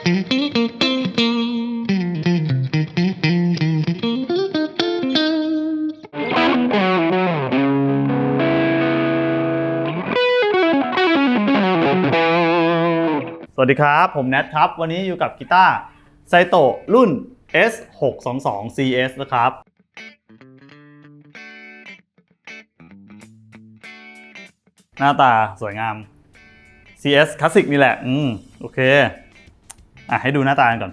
สวัสดีครับ ผมแนทครับ วันนี้อยู่กับกีตาร์ไซโตรุ่น S 6 2 2 CS นะครับหน้าตาสวยงาม CS คลาสสิกนี่แหละ อืม โอเค อะให้ดูหน้าตากันก่อน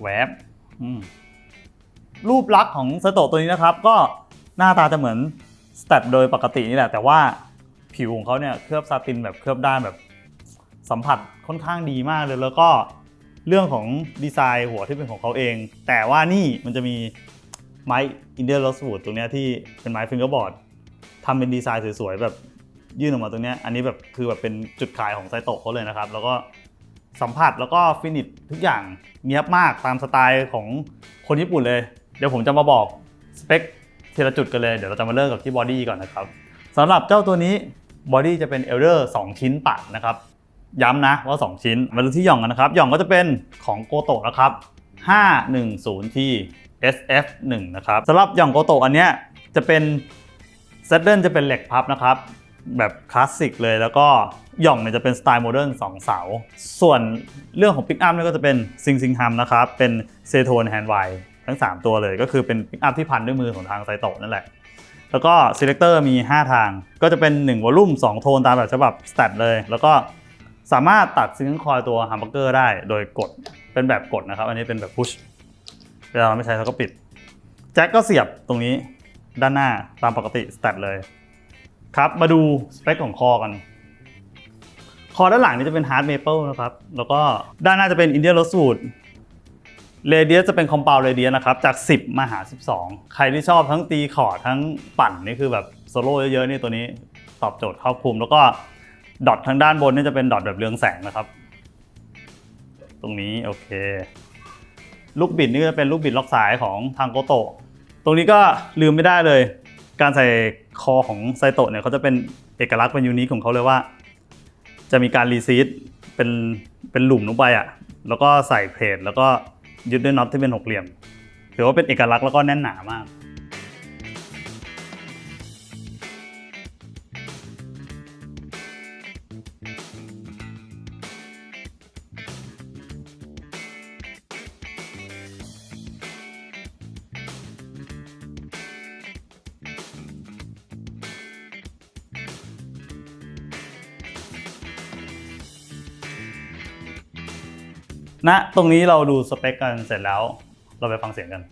แวบรูปลักษณ์ของไซโตตัวนี้นะครับ ก็หน้าตาจะเหมือนสเตตโดยปกตินี่แหละ แต่ว่าผิวของเขาเนี่ยเคลือบซาตินแบบเคลือบด้านแบบสัมผัสค่อนข้างดีมากเลย แล้วก็เรื่องของดีไซน์หัวที่เป็นของเขาเอง แต่ว่านี่มันจะมีไม้อินเดีย o อส w ูดตรงนี้ที่เป็นไม้ฟิงเกอร์บอร์ดทำเป็นดีไซน์สวยๆแบบยื่นออกมาตรงนี้อันนี้แบบคือแบบเป็นจุดขายของไซโตะเขาเลยนะครับ แล้วก็ สัมผัสแล้วก็ฟินิชทุกอย่างเนียบมากตามสไตล์ของคนญี่ปุ่นเลย เดี๋ยวผมจะมาบอกสเปคทีละจุดกันเลย เดี๋ยวเราจะมาเริ่มกับที่บอดี้ก่อนนะครับสำหรับเจ้าตัวนี้บอดี้จะเป็นเอลเดอร์2ชิ้นปัดนะครับ ย้ำนะว่า 2 ชิ้น มาดูที่หย่องกันนะครับหย่องก็จะเป็นของโกโตะนะครับ 510ที่ SF1 นะครับสำหรับหย่องโกโตะอันเนี้ยจะเป็นเซตเดิลจะเป็นเหล็กพับนะครับ แบบคลาสสิกเลย แล้วก็หย่องเนี่ยจะเป็นสไตล์โมเดิร์น2เสา ส่วนเรื่องของปิกอัพเนี่ยก็จะเป็นซิงซิงฮัมนะครับ เป็นเซโทนแฮนด์ไวทั้ง 3 ตัวเลยก็คือเป็นปิกอัพที่พันด้วยมือของทางไซโตนั่นแหละ แล้วก็ selector มี 5 ทาง ก็จะเป็น 1 วอลลุ่ม 2 โทนตามแบบฉบับสแตทเลย แล้วก็สามารถตัดซิงค์คอยตัวฮัมเบอร์เกอร์ได้โดยกดเป็นแบบกดนะครับ อันนี้เป็นแบบพุชเวลาเราไม่ใช้เราก็ปิด แจ็คก็เสียบตรงนี้ด้านหน้าตามปกติสแตทเลย ครับมาดูสเปคของคอกัน คอด้านหลังนี่จะเป็นฮาร์ดเมเปิลนะครับ แล้วก็ด้านหน้าจะเป็นอินเดีย o รส w ูดเรเดียจะเป็นคอม p พ u เรเดียนะครับ จาก 10 มาหา 12 ใครที่ชอบทั้งตีคอร์ดทั้งปั่นนี่คือแบบโซโล่เยอะๆนี่ตัวนี้ตอบโจทย์ครอบคลุม แล้วก็ดอททางด้านบนนี่จะเป็นดอทแบบเรืองแสงนะครับ ตรงนี้โอเค ลูกบิดนี่จะเป็นลูกบิดล็อกสายของทางโกโตะตรงนี้ก็ลืมไม่ได้เลย การใส่คอของไซโตะเนี่ยเขาจะเป็นเอกลักษณ์เป็นยูนิคของเขาเลยว่า จะมีการรีซีดเป็นเป็นหลุมลงไปอะแล้วก็ใส่เพลทแล้วก็ยึดด้วยน็อตที่เป็นหกเหลี่ยมถือว่าเป็นเอกลักษณ์แล้วก็แน่นหนามาก ณตรงนี้เราดูสเปคกันเสร็จแล้ว เราไปฟังเสียงกัน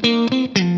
Thank you.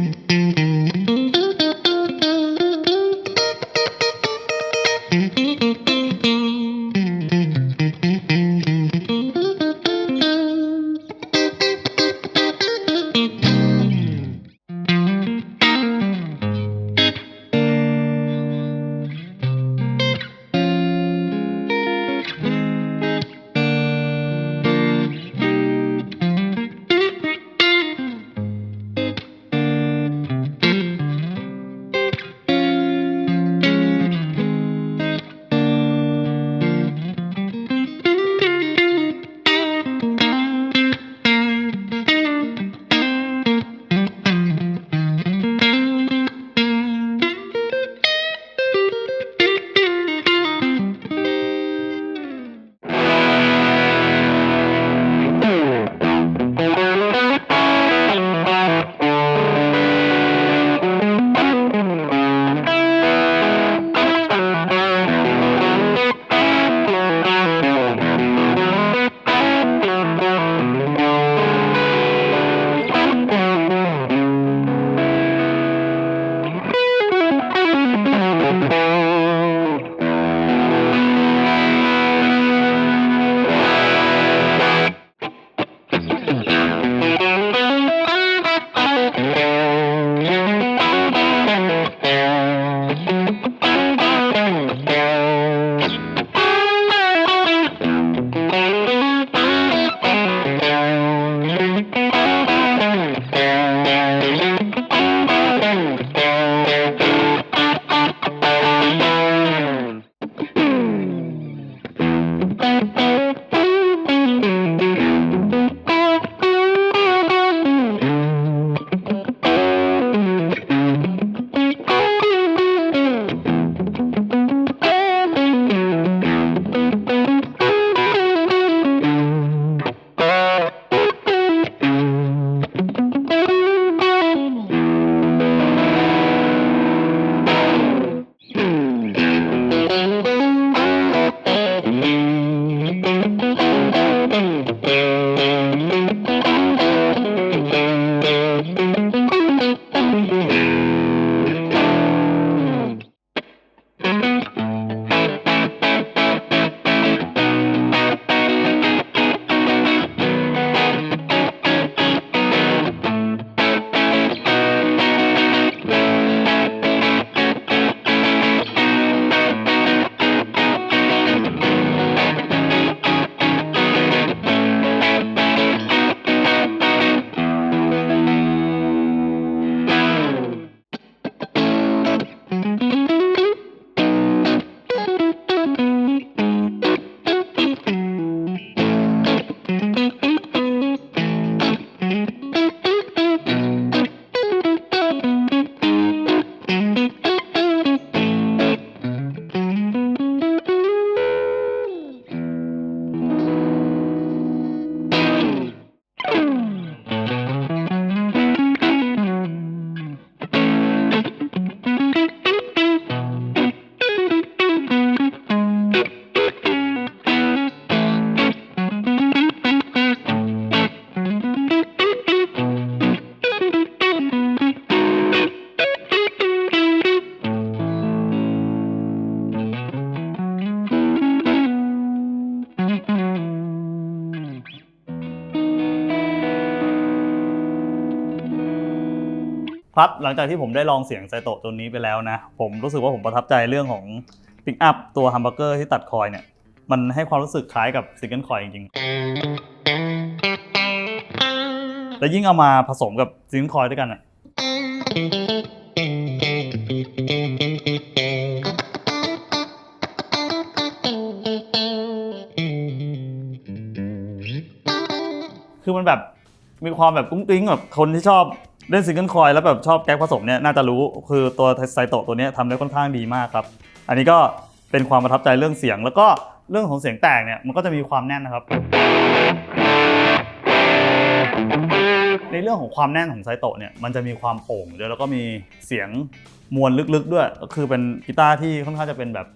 ครับหลังจากที่ผมได้ลองเสียงไซโตะตัวนี้ไปแล้วนะ ผมรู้สึกว่าผมประทับใจเรื่องของปิกอัพตัวฮัมเบอร์เกอร์ที่ตัดคอยเนี่ย มันให้ความรู้สึกคล้ายกับซิงเกิลคอยจริงๆ แล้วยิ่งเอามาผสมกับซิงเกิลคอยด้วยกันอะคือมันแบบมีความแบบกุ้งกิ้งแบบคนที่ชอบ เล่นซิงเกิลคอยแล้วแบบชอบแก๊กผสมเนี่ยน่าจะรู้คือตัวไซโตะตัวนี้ทำได้ค่อนข้างดีมากครับ อันนี้ก็เป็นความประทับใจเรื่องเสียง แล้วก็เรื่องของเสียงแตกเนี่ยมันก็จะมีความแน่นนะครับ ในเรื่องของความแน่นของไซโตะเนี่ยมันจะมีความโป่งด้วยแล้วก็มีเสียงมวลลึกๆด้วยก็คือเป็นกีตาร์ที่ค่อนข้างจะเป็นแบบ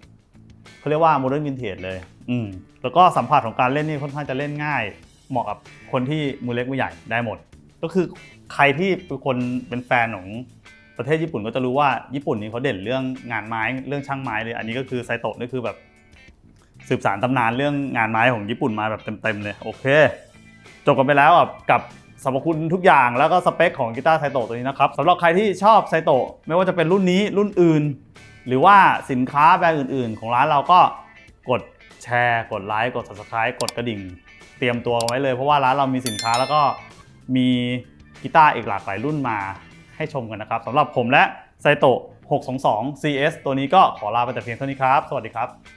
เขาเรียกว่าโมเดิร์นวินเทจเลยอืมแล้วก็สัมผัสของการเล่นนี่ค่อนข้างจะเล่นง่าย เหมาะกับคนที่มือเล็กมือใหญ่ได้หมด ก็คือใครที่เป็นคนเป็นแฟนของประเทศญี่ปุ่นก็จะรู้ว่าญี่ปุ่นนี่เขาเด่นเรื่องงานไม้เรื่องช่างไม้เลย อันนี้ก็คือไซโตะนี่คือแบบสืบสารตำนานเรื่องงานไม้ของญี่ปุ่นมาแบบเต็มๆเลยโอเค จบกันไปแล้วกับสรรพคุณทุกอย่างแล้วก็สเปคของกีตาร์ไซโตะตัวนี้นะครับสำหรับใครที่ชอบไซโตะไม่ว่าจะเป็นรุ่นนี้รุ่นอื่น หรือว่าสินค้าแบรนด์อื่น ๆ ของร้านเราก็กดแชร์ กดไลค์กด subscribe กดกระดิ่ง เตรียมตัวไว้เลยเพราะว่าร้านเรามีสินค้าแล้วก็ มีกีตาร์อีกหลากหลายรุ่นมาให้ชมกันนะครับสำหรับผมและไซโตะ622 CS ตัวนี้ก็ขอลาไปแต่เพียงเท่านี้ครับ สวัสดีครับ